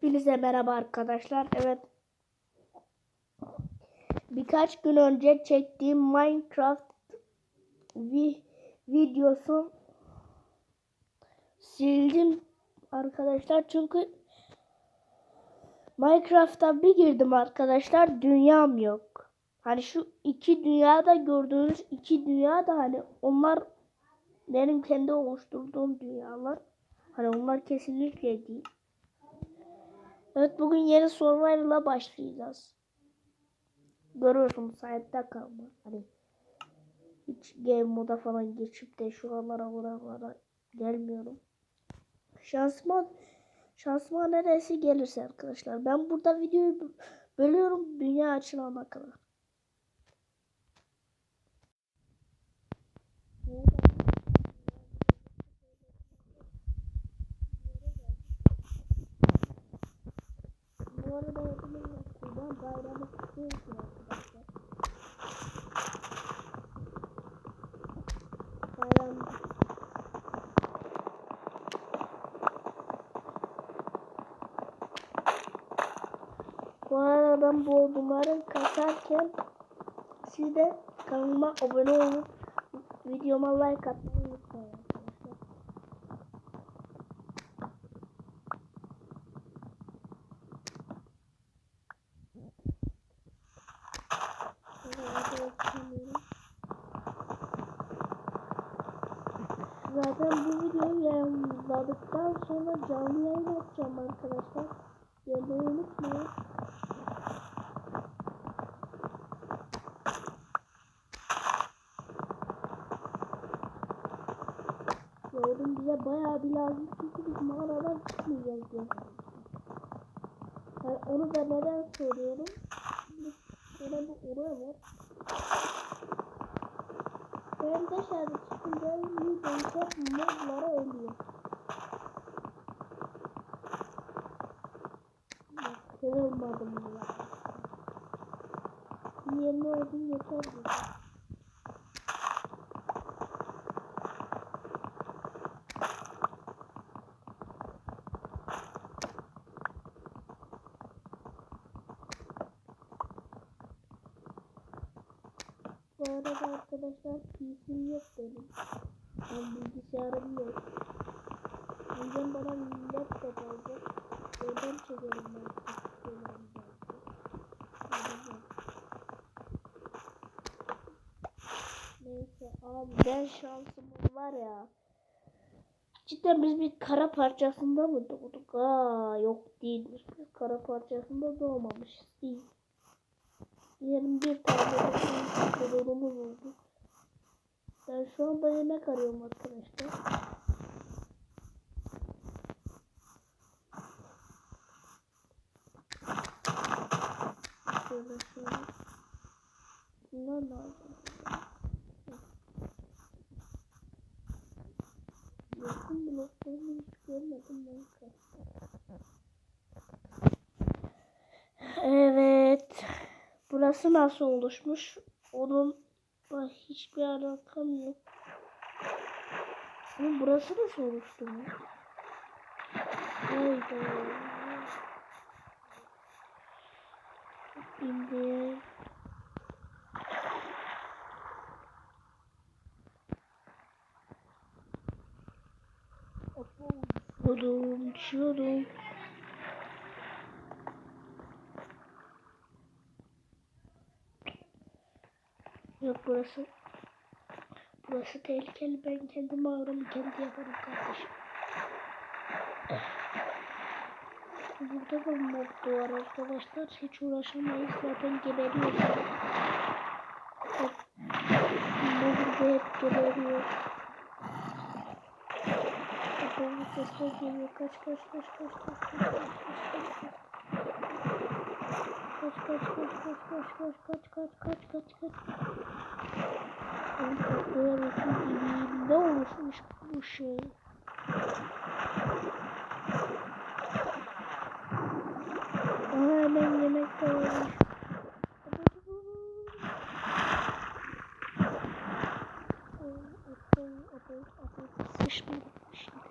Hepinize merhaba arkadaşlar. Evet. Birkaç gün önce çektiğim Minecraft vi videosu sildim arkadaşlar. Çünkü Minecraft'a bir girdim arkadaşlar. Dünyam yok. Hani şu iki dünyada gördüğünüz iki dünya da hani onlar benim kendi oluşturduğum dünyalar. Hani onlar kesinlikle değil. Evet bugün yeni Survival'a başlayacağız. Görüyorsunuz hayatta kalma. Hani hiç game moda falan geçip de şu anlara buralara gelmiyorum. Şansıma şansıma neresi gelirse arkadaşlar. Ben burada videoyu bölüyorum dünya açılana kadar. Bu arada. Bayram Bu arada ben bu bunları kasarken siz de kanalıma abone olup videoma like atmayı unutmayın arkadaşlar. Şöyle bakıyorum. Zaten bu videoyu yayınladıktan sonra canlı yayın açacağım arkadaşlar. Gelmeyi unutmayın. Yavrum bize bayağı bir lazım çünkü biz mağaradan çıkmayacağız diye. Yani onu da neden soruyorum? Şimdi şöyle bu oraya var. Ben dışarı çıkınca yüzden hep modlara ölüyor. Bak kırılmadım ya. Yerine öldüm yeter bize. Bu arada arkadaşlar PC'm yok benim. Yani bilgisayarım yok. O yüzden bana laptop alacak. Oradan çekerim ben. Neyse abi ben şansımız var ya. Cidden biz bir kara parçasında mı doğduk? Aa yok değilmiş. Biz kara parçasında doğmamışız. Değil. 21 tane sorunumuz oldu. Ben şu anda yemek arıyorum arkadaşlar. Şöyle şöyle. Bunlar lazım. Yakın bloklarını hiç görmedim ben. Evet. Burası nasıl oluşmuş? Onun hiçbir alakam yok. Ama burası nasıl oluştu mu? Hayda. Şimdi Düşüyordum, düşüyordum. Yok burası. Burası tehlikeli. Ben kendi mağaramı kendi yaparım kardeşim. Burada da mob doğar arkadaşlar. Hiç uğraşamayız. Zaten geberiyoruz. Hep, burada hep geberiyor. Kafamda sesler geliyor. Kaç kaç kaç kaç kaç kaç kaç kaç kaç. Kaç kaç kaç kaç kaç kaç kaç kaç kaç kaç kaç. Ben kapıya bakın gibiyim. Ne olmuş bu şey? Aa hemen yemek de varmış. Sıçmadık şimdi.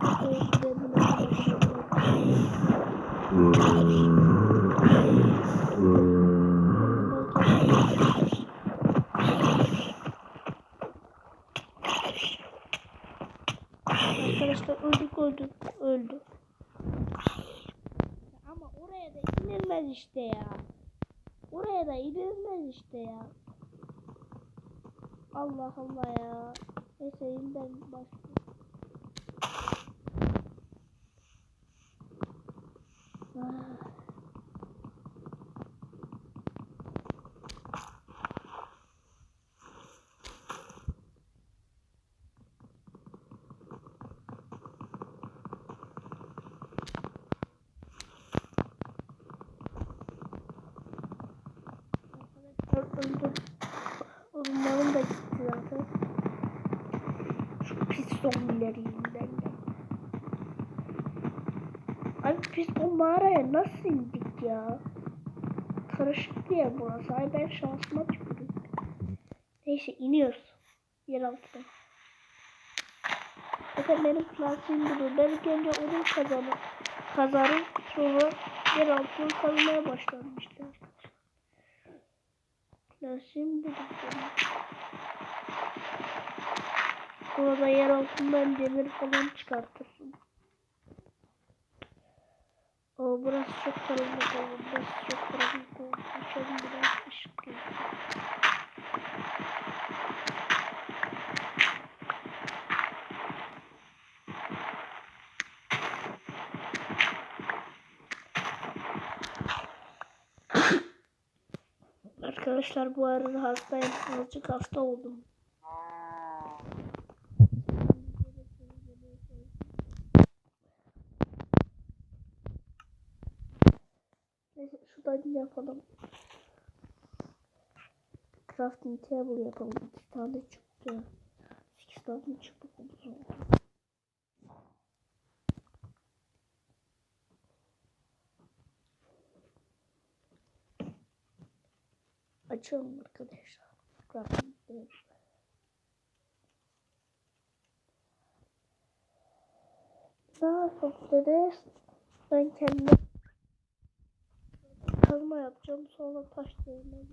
Ay, gidelim. Arkadaşlar öldük öldük öldük. Ama oraya da inilmez işte ya. Oraya da inilmez işte ya. Allah Allah ya. Neyse yeniden başlayayım. Öldüm. Ormanım da gitti zaten. Şu pis zombileri yüzünden ya. Abi biz o mağaraya nasıl indik ya? Karışık bir yer burası. Ay ben şansıma tükürdüm. Neyse iniyoruz. Yer altına. Zaten benim plansım budur. Ben ilk önce odun kazanır. Kazarım. Sonra yer altına kazmaya başlarım işte. Plansım budur. benim. Sonra da yer altından demir falan çıkartırsın. O burası çok karanlık oldu. Burası çok karanlık oldu. Açalım biraz ışık geliyor. Arkadaşlar bu arada hastayım. Azıcık hasta oldum. Neyse şuradan yapalım. Crafting table yapalım. İki tane çıktı. Sekiz tane çıktı. Açalım arkadaşlar. Table. Ne yapabiliriz? Ben kendim kazma yapacağım. Sonra taş değirmeye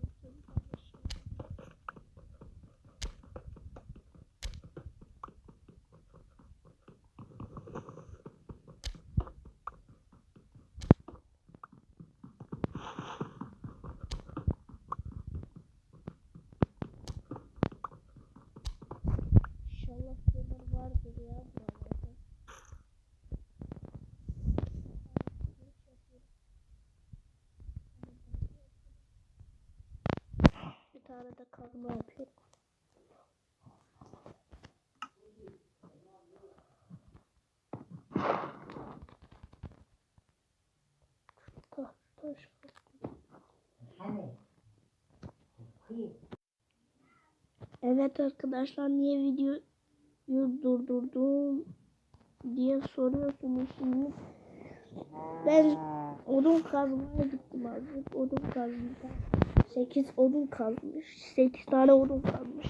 De kazma yapıyorum. Evet arkadaşlar niye videoyu durdurdum diye soruyorsunuz şimdi. Ben odun kazmaya gittim azıcık. Odun kazdım. 8 odun kazmış. 8 tane odun kazmış.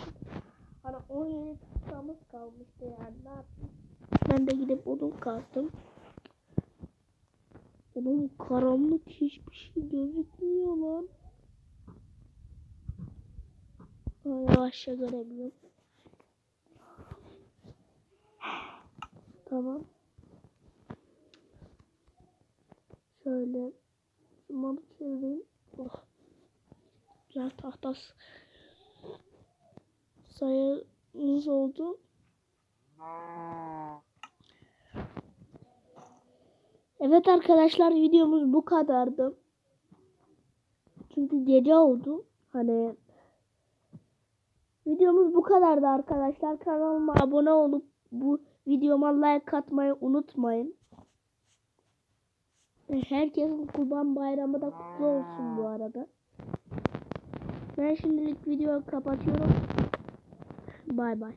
Hani 17 tutamız kalmıştı yani ne yapayım. Ben de gidip odun kazdım. Oğlum karanlık hiçbir şey gözükmüyor lan. Aa, yavaşça görebiliyorum. Tamam. Şöyle şunları çevireyim. Oh. Güzel tahtas sayımız oldu. Evet arkadaşlar videomuz bu kadardı. Çünkü gece oldu. Hani videomuz bu kadardı arkadaşlar. Kanalıma abone olup bu videoma like atmayı unutmayın. Herkesin kurban bayramı da kutlu olsun bu arada. Ben şimdilik videoyu kapatıyorum. Bay bay.